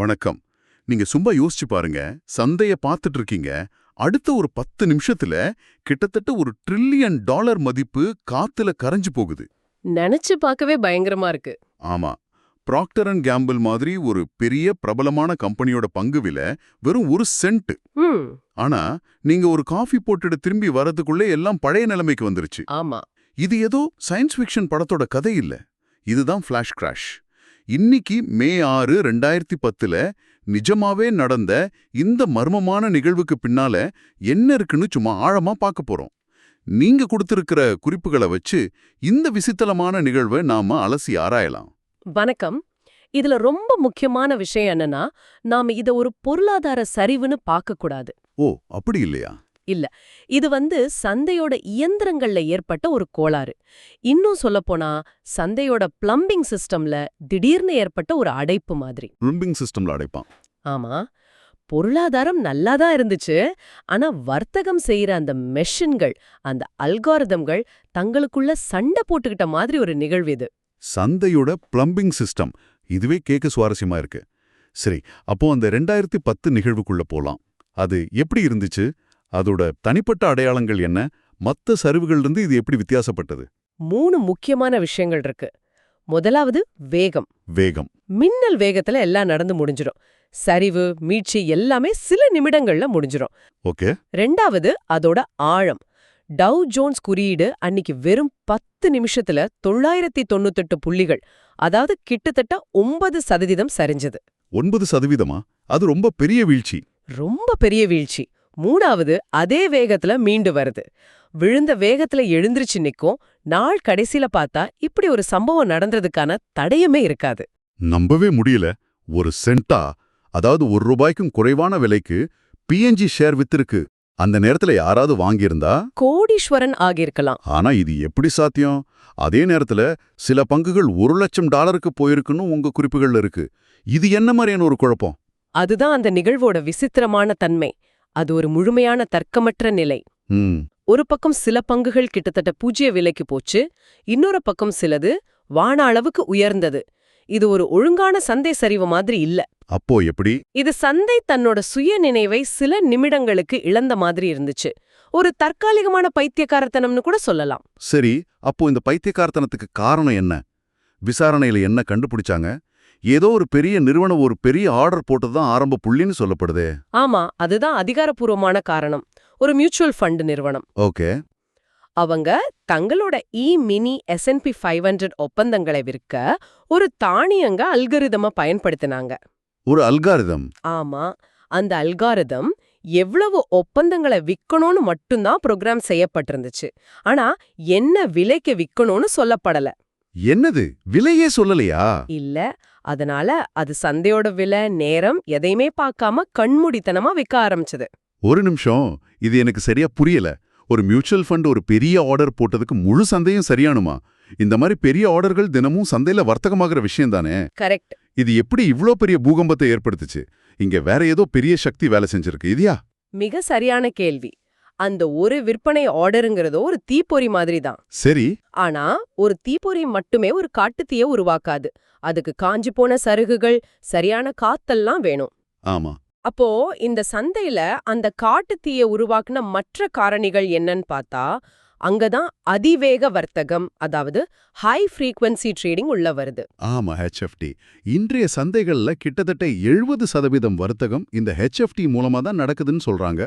வணக்கம். நீங்க சும்மா யோசிச்சு பாருங்க சந்தைய பார்த்துட்டு இருக்கீங்க அடுத்த ஒரு பத்து நிமிஷத்துல கிட்டத்தட்ட ஒரு ட்ரில்லியன் டாலர் மதிப்பு காத்துல கரைஞ்சு போகுது. நினைச்சு பார்க்கவே பயங்கரமா இருக்கு. ஆமா. ப்ராக்டர் அண்ட் கேம்பிள் மாதிரி ஒரு பெரிய பிரபலமான கம்பெனியோட பங்கு விலை வெறும் ஒரு சென்ட். ஆனா நீங்க ஒரு காஃபி போட்டுட்டு திரும்பி வரதுக்குள்ளே எல்லாம் பழைய நிலைமைக்கு வந்துருச்சு. ஆமா. இது ஏதோ சயின்ஸ் ஃபிக்ஷன் படத்தோட கதை இல்ல. இதுதான் ஃபிளாஷ் கிராஷ் இன்னைக்கு மே ஆறு ரெண்டாயிரத்தி பத்துல நிஜமாவே நடந்த இந்த மர்மமான நிகழ்வுக்கு பின்னால என்ன இருக்குன்னு சும்மா ஆழமா பார்க்க போறோம். நீங்க கொடுத்திருக்கிற குறிப்புகளை வச்சு இந்த விசித்தலமான நிகழ்வை நாம அலசி ஆராயலாம். வணக்கம். இதுல ரொம்ப முக்கியமான விஷயம் என்னன்னா நாம இத ஒரு பொருளாதார சரிவுன்னு பார்க்க கூடாது ஓ அப்படி இல்லையா? இது வந்து சந்தையோட இயந்திரங்கள்ல ஏற்பட்ட ஒரு கோளாறு. இன்னும் சொல்லப்போனா சந்தையோட பிளம்பிங் சிஸ்டம்ல திடீர்னு ஏற்பட்ட ஒரு அடைப்பு மாதிரி. ரிம்பிங் சிஸ்டம்ல அடைப்பான். ஆமா. பொருளாதாரம் நல்லா தான் இருந்துச்சு. ஆனா வர்த்தகம் செய்யற அந்த மெஷின்கள் அந்த அல்காரிதம்கள் தங்களுக்குள்ள சண்டை போட்டுக்கிட்ட மாதிரி ஒரு நிகழ்வு இது. சந்தையோட பிளம்பிங் சிஸ்டம் இதுவே கேட்க சுவாரஸ்யமா இருக்கு. சரி அப்போ அந்த ரெண்டாயிரத்தி பத்து நிகழ்வுக்குள்ள போலாம். அது எப்படி இருந்துச்சு? அதோட தனிப்பட்ட அடையாளங்கள் என்ன? மத்த சரிவுகள்ல இது எப்படி வித்தியாசப்பட்டது? மூணு முக்கியமான விஷயங்கள் இருக்கு. முதலாவது வேகம். வேகம். மின்னல் வேகத்துல எல்லாம் நடந்து முடிஞ்சிரும். சரிவு மீட்சி எல்லாமே சில நிமிடங்கள்ல முடிஞ்சிரும். ஓகே. ரெண்டாவது அதோட ஆழம். டவ் ஜோன்ஸ் குறியீடு அன்னிக்கு வெறும் பத்து நிமிஷத்துல தொள்ளாயிரத்தி தொண்ணூத்தெட்டு புள்ளிகள் அதாவது கிட்டத்தட்ட ஒன்பது சதவீதம் சரிஞ்சது. ஒன்பது சதவீதமா? அது ரொம்ப பெரிய வீழ்ச்சி. ரொம்ப பெரிய வீழ்ச்சி. மூணாவது அதே வேகத்துல மீண்டு வருது. விழுந்த வேகத்துல எழுந்திருச்சு நிக்கும் நாள் கடைசில பார்த்தா இப்படி ஒரு சம்பவம் நடந்ததுக்கான தடயமே இருக்காது. நம்பவே முடியல. ஒரு சென்டா அதாவது ஒரு ரூபாய்க்கும் குறைவான விலைக்கு பிஎன்ஜி ஷேர் வித்திருக்கு. அந்த நேரத்துல யாராவது வாங்கியிருந்தா? கோடீஸ்வரன் ஆகியிருக்கலாம். ஆனா இது எப்படி சாத்தியம்? அதே நேரத்துல சில பங்குகள் ஒரு லட்சம் டாலருக்கு போயிருக்குன்னு உங்க குறிப்புகள்ல இருக்கு. இது என்ன மாதிரியான ஒரு குழப்பம்? அதுதான் அந்த நிகழ்வோட விசித்திரமான தன்மை. அது ஒரு முழுமையான தர்க்கமற்ற நிலை. ஒரு பக்கம் சில பங்குகள் கிட்டத்தட்ட பூஜ்ய விலைக்கு போச்சு இன்னொரு பக்கம் சிலது வான அளவுக்கு உயர்ந்தது. இது ஒரு ஒழுங்கான சந்தை சரிவு மாதிரி இல்ல. அப்போ எப்படி? இது சந்தை தன்னோட சுய நினைவை சில நிமிடங்களுக்கு இழந்த மாதிரி இருந்துச்சு. ஒரு தற்காலிகமான பைத்தியக்காரத்தனம்னு கூட சொல்லலாம். சரி அப்போ இந்த பைத்தியக்காரத்தனத்துக்கு காரணம் என்ன? விசாரணையில என்ன கண்டுபிடிச்சாங்க? ஏதோ ஒரு பெரிய நிறுவனம் ஒரு பெரிய ஆர்டர் போட்டதுதான் ஆரம்ப புள்ளின்னு சொல்லப்படுதே. ஆமா அதுதான் அதிகாரப்பூர்வமான காரணம். ஒரு மியூச்சுவல் ஃபண்ட் நிறுவனம். ஓகே. அவங்க தங்களோட E mini S and P five hundred ஒப்பந்தங்களை விற்க ஒரு தானியங்க அல்கரிதம பயன்படுத்தினாங்க. ஒரு அல்காரிதம். ஆமா அந்த அல்காரிதம் எவ்வளவு ஒப்பந்தங்களை விக்கணும்னு மட்டும்தான் ப்ரோக்ராம் செய்யப்பட்டிருந்துச்சு. ஆனா என்ன விலைக்கு விக்கணும்னு சொல்லப்படல. என்னது? விலையே சொல்லலையா? இல்ல அதனால அது சந்தையோட விலை நேரம் எதையுமே பார்க்காம கண்மூடித்தனமா விற்க ஆரம்பிச்சது. ஒரு நிமிஷம். இது எனக்கு சரியா புரியல. ஒரு மியூச்சுவல் ஃபண்ட் ஒரு பெரிய ஆர்டர் போட்டதுக்கு முழு சந்தையும் சரியானுமா? இந்த மாதிரி பெரிய ஆர்டர்கள் தினமும் சந்தையில வர்த்தகமாகிற விஷயம் தானே? கரெக்ட். இது எப்படி இவ்ளோ பெரிய பூகம்பத்தை ஏற்படுத்துச்சு? இங்க வேற ஏதோ பெரிய சக்தி வேலை செஞ்சிருக்கு. இதியா மிக சரியான கேள்வி. அந்த ஒரு விற்பனை ஆர்டருங்கிறதோ ஒரு தீப்பொறி மாதிரி தான் சரி. ஆனா ஒரு தீப்பொறி மட்டுமே ஒரு காட்டுத்தீய உருவாக்காது. அதுக்கு காஞ்சு போன சருகுகள் சரியான காத்தெல்லாம் வேணும். ஆமா. அப்போ இந்த சந்தையில அந்த காட்டுத்தீய உருவாக்குன மற்ற காரணிகள் என்னன்னு பார்த்தா அங்கதான் அதிவேக வர்த்தகம் அதாவது ஹை ஃப்ரீக்வன்சி ட்ரேடிங் உள்ள வருது. ஆமா ஹெச்எஃப்டி இன்றைய சந்தைகள்ல கிட்டத்தட்ட எழுபது சதவீதம் வர்த்தகம் இந்த ஹெச்எஃப்டி மூலமா தான் நடக்குதுன்னு சொல்றாங்க.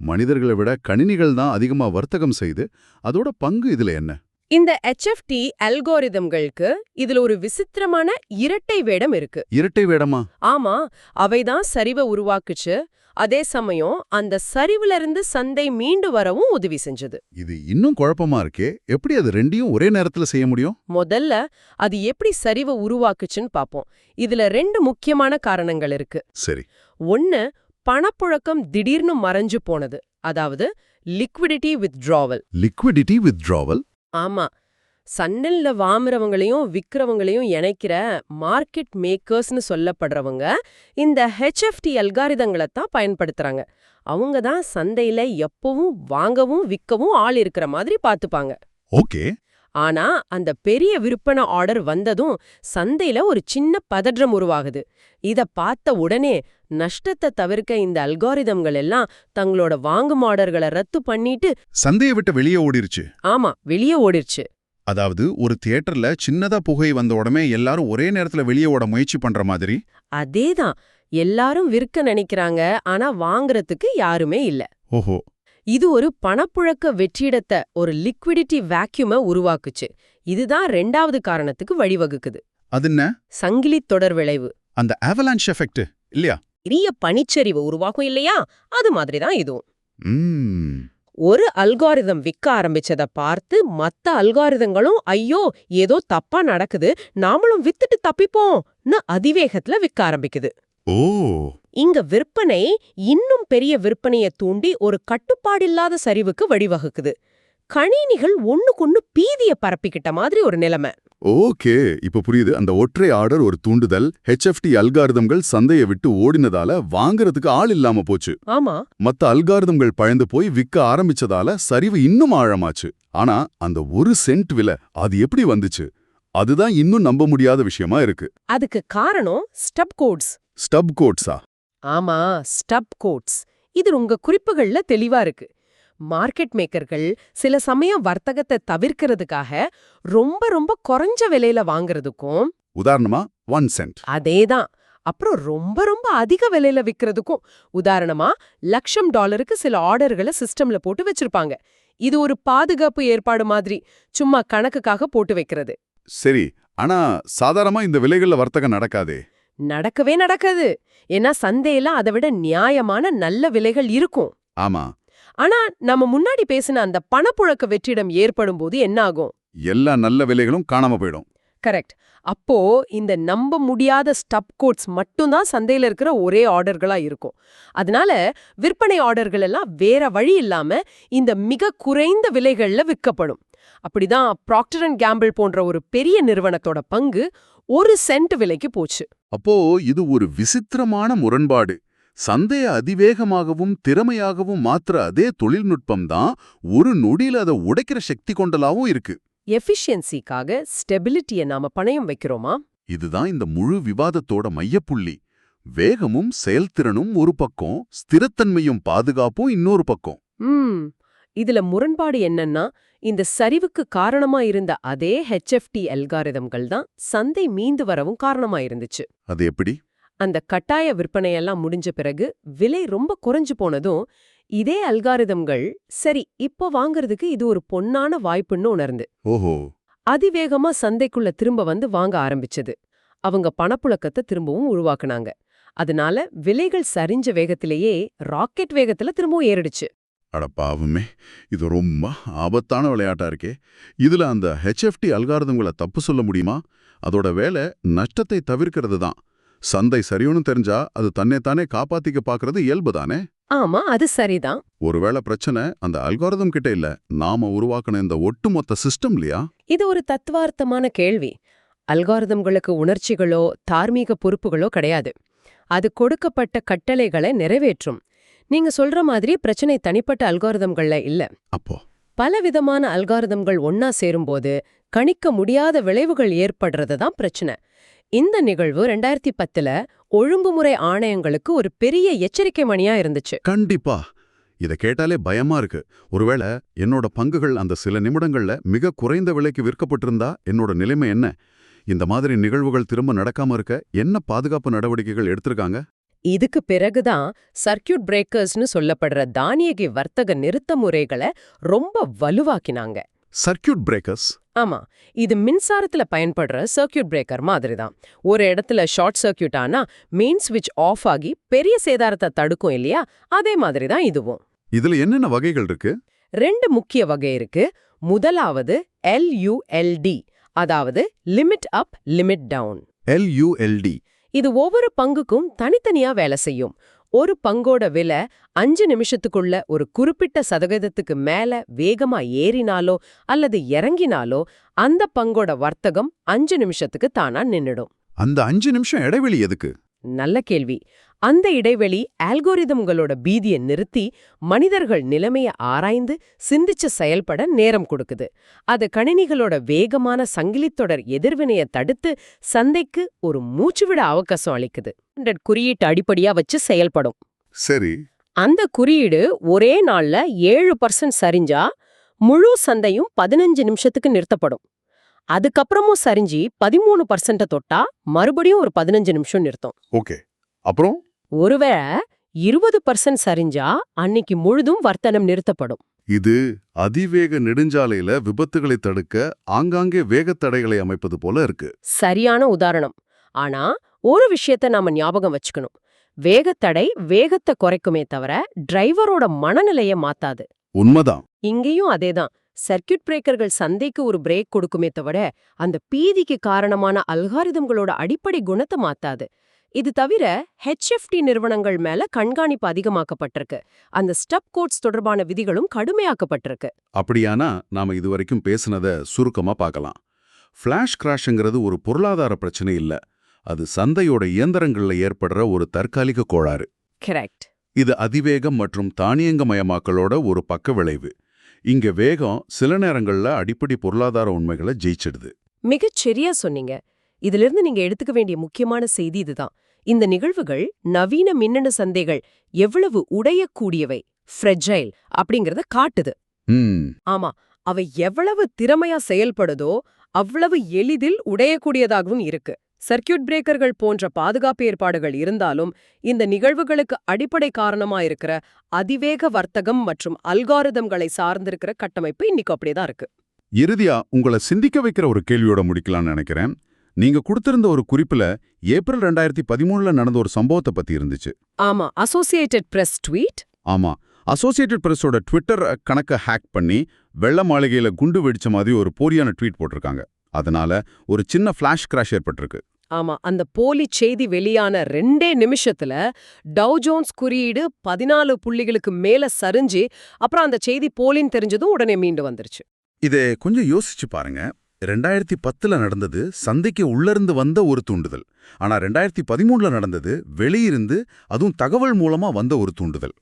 மனிதர்களை விட கணினிகள் தான் அதிகமா வர்த்தகம் செய்து அதோட பங்கு இதுல என்ன? இந்த HFT அல்கோரிதம்களுக்கு இதுல ஒரு விசித்திரமான இரட்டை வேடம் இருக்கு. இரட்டை வேடமா? ஆமா அவைதான் சரிவை உருவாக்குச்சு. அதே சமயம் அந்த சரிவுல இருந்து சந்தை மீண்டு வரவும் உதவி செஞ்சது. இது இன்னும் குழப்பமா இருக்கே? எப்படி அது ரெண்டையும் ஒரே நேரத்துல செய்ய முடியும்? முதல்ல அது எப்படி சரிவை உருவாக்குச்சுன்னு பாப்போம். இதுல ரெண்டு முக்கியமான காரணங்கள் இருக்கு. சரி. ஒன்னு பணப்புழக்கம் திடீர்னு மறைஞ்சு போனது. அதாவது லிக்விடிட்டி withdrawal. Liquidity withdrawal? ஆமா. சன்னல்ல வாங்குறவங்களையும் விக்கிறவங்களையும் இணைக்கிற மார்க்கெட் மேக்கர்ஸ்னு சொல்லப்படுறவங்க இந்த ஹெச்எஃப்டி அல்காரிதங்களை தான் பயன்படுத்துறாங்க. அவங்க தான் சந்தையில எப்பவும் வாங்கவும் விற்கவும் ஆள் இருக்கிற மாதிரி பார்த்துப்பாங்க. ஓகே. ஆனா அந்த பெரிய விற்பனை ஆர்டர் வந்ததும் சந்தையில ஒரு சின்ன பதற்றம் உருவாகுது. இத பார்த்த உடனே நஷ்டத்தை தவிர்க்க இந்த அல்காரிதம்கள் எல்லாம் தங்களோட வாங்கும் ஆர்டர்களை ரத்து பண்ணிட்டு சந்தையை விட்டு வெளியே ஓடிருச்சு. ஆமா வெளியே ஓடிருச்சு. அதாவது ஒரு தியேட்டர்ல சின்னதா புகை வந்த உடனே எல்லாரும் ஒரே நேரத்துல வெளியே ஓட முயற்சி பண்ற மாதிரி? அதேதான். எல்லாரும் விற்க நினைக்கிறாங்க. ஆனா வாங்குறதுக்கு யாருமே இல்ல. ஓஹோ. இது ஒரு பணப்புழக்க வெற்றிடத்தை ஒரு லிக்விடிட்டி வேக்யூமை உருவாக்குச்சு. இதுதான் ரெண்டாவது காரணத்துக்கு வழிவகுக்குது. அது என்ன? சங்கிலி தொடர் விளைவு. அந்த அவலான்ச் எஃபெக்ட் இல்லையா? பெரிய பனிச்சரிவு உருவாக்கும் இல்லையா? அது மாதிரி தான் இதுவும். ம். ஒரு அல்காரிதம் விற்க ஆரம்பிச்சத பார்த்து மத்த அல்காரிதங்களும் ஐயோ ஏதோ தப்பா நடக்குது நாமளும் வித்துட்டு தப்பிப்போம்னு அதிவேகத்துல விற்க ஆரம்பிக்குது. ஓ. இங்க விற்பனை இன்னும் பெரிய விற்பனையை தூண்டி ஒரு கட்டுப்பாடில்லாத சரிவுக்கு வழிவகுக்குது. கணினிகள் ஒண்ணுக்கொன்னு பீதிய பரப்பிக்கிட்ட மாதிரி ஒரு நிலைமை. ஓகே இப்ப புரியுது. அந்த ஒற்றை ஆர்டர் ஒரு தூண்டுதல் ஹெச்எஃப்டி அல்காரிதம்கள் சந்தையை விட்டு ஓடினதால வாங்குறதுக்கு ஆள் இல்லாம போச்சு. ஆமா. மத்த அல்காரிதம்கள் பழந்து போய் விற்க ஆரம்பிச்சதால சரிவு இன்னும் ஆழமாச்சு. ஆனா அந்த ஒரு சென்ட் விலை அது எப்படி வந்துச்சு? அதுதான் இன்னும் நம்ப முடியாத விஷயமா இருக்கு. அதுக்கு காரணம் ஸ்டப் கோட்ஸ். ஸ்டப் கோட்ஸா? ஆமா ஸ்டப் கோட்ஸ். இது உங்க குறிப்புகள்ல தெளிவா இருக்கு. மார்க்கெட் மேக்கர்கள் சில சமயம் வர்த்தகத்தை தவிர்க்கிறதுக்காக ரொம்ப ரொம்ப குறைஞ்ச விலையில வாங்குறதுக்கும் உதாரணமா ஒன் சென்ட் அதேதான். அப்புறம் ரொம்ப ரொம்ப அதிக விலையில விக்கிறதுக்கும். உதாரணமா லட்சம் டாலருக்கு சில ஆர்டர்களை சிஸ்டம்ல போட்டு வச்சிருப்பாங்க. இது ஒரு பாதுகாப்பு ஏற்பாடு மாதிரி சும்மா கணக்குக்காக போட்டு வைக்கிறது. சரி ஆனா சாதாரணமா இந்த விலைகள்ல வர்த்தகம் நடக்காதே? நடக்கவே நடக்காது. ஏன்னா சந்தையில அதை விட நியாயமான நல்ல விலைகள் இருக்கும். ஆமா. ஆனா நம்ம முன்னாடி பேசின அந்த பணப்புழக்க வெற்றிடம் ஏற்படும் போது என்ன ஆகும் எல்லா நல்ல விலைகளும் காணாம போயிடும். கரெக்ட். அப்போ இந்த நம்ப முடியாத ஸ்டப் கோட்ஸ் மட்டும்தான் சந்தையில இருக்கிற ஒரே ஆர்டர்களா இருக்கும். அதனால விற்பனை ஆர்டர்கள் எல்லாம் வேற வழி இல்லாம இந்த மிக குறைந்த விலைகள்ல விற்கப்படும். அப்படிதான் ப்ராக்டர் அண்ட் கேம்பிள் போன்ற ஒரு பெரிய நிறுவனத்தோட பங்கு ஒரு சென்ட் விலைக்கு போச்சு. அப்போ இது ஒரு விசித்திரமான முரண்பாடு. சந்தையை அதிவேகமாகவும் திறமையாகவும் மாத்துற அதே தொழில்நுட்பம் தான் ஒரு நொடியில அதை உடைக்கிற சக்தி கொண்டலாவும் இருக்கு. எஃபிஷியன்சிக்காக ஸ்டெபிலிட்டியை நாம பணயம் வைக்கிறோமா? இதுதான் இந்த முழு விவாதத்தோட மையப்புள்ளி. வேகமும் செயல்திறனும் ஒரு பக்கம் ஸ்திரத்தன்மையும் பாதுகாப்பும் இன்னொரு பக்கம். ம். இதுல முரண்பாடு என்னன்னா இந்த சரிவுக்கு காரணமா இருந்த அதே ஹெச்எஃப்டி அல்காரிதம்கள் தான் சந்தை மீண்டு வரவும் காரணமா இருந்துச்சு. அது எப்படி? அந்த கட்டாய விற்பனையெல்லாம் முடிஞ்ச பிறகு விலை ரொம்ப குறைஞ்சு போனதும் இதே அல்காரிதம்கள் சரி இப்போ வாங்குறதுக்கு இது ஒரு பொன்னான வாய்ப்புன்னு உணர்ந்து. ஓஹோ. அதிவேகமா சந்தைக்குள்ள திரும்ப வந்து வாங்க ஆரம்பிச்சது. அவங்க பணப்புழக்கத்தை திரும்பவும் உருவாக்குனாங்க. அதனால விலைகள் சரிஞ்ச வேகத்திலேயே ராக்கெட் வேகத்துல திரும்பவும் ஏறிடுச்சு. அட பாவமே இது ரொம்ப ஆபத்தான விளையாட்டா இருக்கே. இதுல அந்த ஹெச்எஃப்டி அல்காரதங்களை தப்பு சொல்ல முடியுமா? அதோட வேலை நஷ்டத்தை தவிர்க்கிறது தான் சந்தை சரியும்னு தெரிஞ்சா அது தன்னைத்தானே காப்பாத்திக்க பாக்குறது இயல்பு தானே ஆமா அது சரிதான். ஒருவேளை பிரச்சனை அந்த அல்காரதம் கிட்ட இல்ல நாம உருவாக்கின இந்த ஒட்டுமொத்த சிஸ்டம் இல்லையா? இது ஒரு தத்துவார்த்தமான கேள்வி. அல்காரிதம்களுக்கு உணர்ச்சிகளோ தார்மீக பொறுப்புகளோ கிடையாது. அது கொடுக்கப்பட்ட கட்டளைகளை நிறைவேற்றும். நீங்க சொல்ற மாதிரி பிரச்சனை தனிப்பட்ட அல்காரிதம்கள்ல இல்ல. அப்போ? பலவிதமான அல்காரிதம்கள் ஒன்னா சேரும்போது கணிக்க முடியாத விளைவுகள் ஏற்படுறது தான் பிரச்சனை. இந்த நிகழ்வு ரெண்டாயிரத்தி பத்துல ஒழுங்குமுறை ஆணையங்களுக்கு ஒரு பெரிய எச்சரிக்கை மணியா இருந்துச்சு. கண்டிப்பா. இத கேட்டாலே பயமா இருக்கு. ஒருவேளை என்னோட பங்குகள் அந்த சில நிமிடங்கள்ல மிக குறைந்த விலைக்கு விற்கப்பட்டிருந்தா என்னோட நிலைமை என்ன? இந்த மாதிரி நிகழ்வுகள் திரும்ப நடக்காம இருக்க என்ன பாதுகாப்பு நடவடிக்கைகள் எடுத்திருக்காங்க? இதுக்கு பிறகுதான் சர்க்கியூட் பிரேக்கர்ஸ்னு சொல்லப்படுற தானியகி வர்த்தக நிறுத்த முறைகளை ரொம்ப வலுவாக்கினாங்க. Circuit breakers. ஆமா இது மின்சாரத்துல பயன்படுற சர்க்கியூட் பிரேக்கர் மாதிரி தான் ஒரு இடத்துல ஷார்ட் சர்க்கியூட் ஆனா மெயின் ஸ்விட்ச் ஆஃப் ஆகி பெரிய சேதாரத்தை தடுக்கும் இல்லையா? அதே மாதிரி தான் இதுவும். இதுல என்னென்ன வகைகள் இருக்கு? ரெண்டு முக்கிய வகை இருக்கு. முதலாவது எல்யூஎல்டி அதாவது limit up limit down LULD இது ஒவ்வொரு பங்குக்கும் தனித்தனியா வேலை செய்யும். ஒரு பங்கோட விலை அஞ்சு நிமிஷத்துக்குள்ள ஒரு குறிப்பிட்ட சதவீதத்துக்கு மேல வேகமா ஏறினாலோ அல்லது இறங்கினாலோ அந்த பங்கோட வர்த்தகம் அஞ்சு நிமிஷத்துக்கு தானா நின்னுடும். அந்த அஞ்சு நிமிஷம் இடைவெளி எதுக்கு? நல்ல கேள்வி. அந்த இடைவெளி ஆல்கோரிதம்களோட பீதியை நிறுத்தி மனிதர்கள் நிலைமைய ஆராய்ந்து சிந்திச்சு செயல்பட நேரம் கொடுக்குது. அது கணினிகளோட வேகமான சங்கிலித்தொடர் எதிர்வினைய தடுத்து சந்தைக்கு ஒரு மூச்சுவிட அவகாசம் அளிக்குது. ஹண்ட்ரட் குறியீட்டு அடிப்படையா வச்சு செயல்படும். சரி. அந்த குறியீடு ஒரே நாள்ல ஏழு பர்சன்ட் சரிஞ்சா முழு சந்தையும் பதினஞ்சு நிமிஷத்துக்கு நிறுத்தப்படும். அதுக்கப்புறமும் சரிஞ்சு பதிமூணு பர்சன்ட தொட்டா மறுபடியும் ஒரு பதினஞ்சு நிமிஷம் நிறுத்தும். ஓகே. அப்புறம்? ஒருவேளை இருபது பர்சன்ட் சரிஞ்சா அன்னைக்கு முழுதும் வர்த்தனம் நிறுத்தப்படும். இது அதிவேக நெடுஞ்சாலையில விபத்துகளை தடுக்க ஆங்காங்கே வேகத்தடைகளை அமைப்பது போல இருக்கு. சரியான உதாரணம். ஆனா ஒரு விஷயத்த நாம ஞாபகம் வச்சுக்கணும். வேகத்தடை வேகத்தை குறைக்குமே தவிர டிரைவரோட மனநிலைய மாத்தாது. உண்மைதான். இங்கேயும் அதேதான். சர்க்கியூட் பிரேக்கர்கள் சந்தைக்கு ஒரு பிரேக் கொடுக்குமே தவிர அந்த பீதிக்கு காரணமான அல்காரிதம்களோட அடிப்படை குணத்தை மாத்தாது. இது தவிர ஹெச்எஃப்டி நிறுவனங்கள் மேல கண்காணிப்பு அதிகமாக்கப்பட்டிருக்கு. அந்த ஸ்டப் கோட்ஸ் தொடர்பான விதிகளும் கடுமையாக்கப்பட்டிருக்கு. அப்படியானா நாம இதுவரைக்கும் பேசுனத சுருக்கமா பார்க்கலாம். ஃபிளாஷ் கிராஷ்ங்கிறது ஒரு பொருளாதார பிரச்சனை இல்ல. அது சந்தையோட இயந்திரங்கள்ல ஏற்படுற ஒரு தற்காலிக கோளாறு. கரெக்ட் இது அதிவேகம் மற்றும் தானியங்கமயமாக்கலோட ஒரு பக்க விளைவு. இங்க வேகம் சில நேரங்கள்ல அடிப்படை பொருளாதார உண்மைகளை ஜெயிச்சிடுது. மிகச் சரியா சொன்னீங்க. இதிலிருந்து நீங்க எடுத்துக்க வேண்டிய முக்கியமான செய்தி இதுதான். இந்த நிகழ்வுகள் நவீன மின்னணு சந்தைகள் எவ்வளவு உடையக்கூடியவை? ஃப்ரெஜைல் அப்படிங்கறத காட்டுது. ஆமா அவை எவ்வளவு திறமையா செயல்படுதோ அவ்வளவு எளிதில் உடையக்கூடியதாகவும் இருக்கு. சர்க்கியூட் பிரேக்கர்கள் போன்ற பாதுகாப்பு ஏற்பாடுகள் இருந்தாலும் இந்த நிகழ்வுகளுக்கு அடிப்படை காரணமா இருக்கிற அதிவேக வர்த்தகம் மற்றும் அல்காரிதம்களை சார்ந்திருக்கிற கட்டமைப்பு இன்னைக்கு அப்படியேதான் இருக்கு. இறுதியா உங்களை சிந்திக்க வைக்கிற ஒரு கேள்வியோட முடிக்கலாம்னு நினைக்கிறேன். நீங்க கொடுத்திருந்த ஒரு குறிப்புல ஏப்ரல் ரெண்டாயிரத்தி பதிமூணுல நடந்த ஒரு சம்பவத்தை பத்தி இருந்துச்சு. ஆமா அசோசியேட்டட் பிரஸ் ட்வீட் ஆமா அசோசியேட்டட் பிரஸோட ட்விட்டர் கணக்கை ஹேக் பண்ணி வெள்ள மாளிகையில குண்டு வெடிச்ச மாதிரி ஒரு போரியான ட்வீட் போட்டிருக்காங்க. அதனால ஒரு சின்ன ஃபிளாஷ் கிராஷ் ஏற்பட்டிருக்கு. ஆமா அந்த போலி செய்தி வெளியான ரெண்டே நிமிஷத்துல டவ் ஜோன்ஸ் குறியீடு பதினாலு புள்ளிகளுக்கு மேல சரிஞ்சு அப்புறம் அந்த செய்தி போலின்னு தெரிஞ்சதும் உடனே மீண்டு வந்துருச்சு. இதை கொஞ்சம் யோசிச்சு பாருங்க. ரெண்டாயிரத்தி பத்துல நடந்தது சந்தைக்கு உள்ளிருந்து வந்த ஒரு தூண்டுதல். ஆனா ரெண்டாயிரத்தி பதிமூணுல நடந்தது வெளியிருந்து அதுவும் தகவல் மூலமா வந்த ஒரு தூண்டுதல்.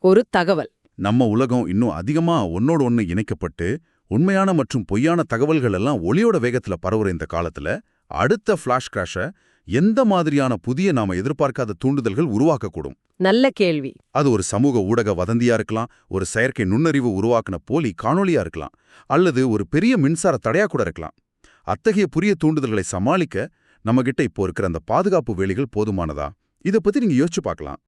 ஒரு தகவல். நம்ம உலகம் இன்னும் அதிகமா ஒன்னோட ஒன்னு இணைக்கப்பட்டு உண்மையான மற்றும் பொய்யான தகவல்கள் எல்லாம் ஒளியோட வேகத்துல பரவுற இந்த காலத்துல அடுத்த ஃபிளாஷ் கிராஷ எந்த மாதிரியான புதிய நாம எதிர்பார்க்காத தூண்டுதல்கள் உருவாக்கக்கூடும்? நல்ல கேள்வி. அது ஒரு சமூக ஊடக வதந்தியா இருக்கலாம் ஒரு செயற்கை நுண்ணறிவு உருவாக்குன போலி காணொளியா இருக்கலாம் அல்லது ஒரு பெரிய மின்சார தடையா கூட இருக்கலாம். அத்தகைய புதிய தூண்டுதல்களை சமாளிக்க நம்மகிட்ட இப்போ இருக்கிற அந்த பாதுகாப்பு வேலிகள் போதுமானதா? இத பத்தி நீங்க யோசிச்சு பார்க்கலாம்.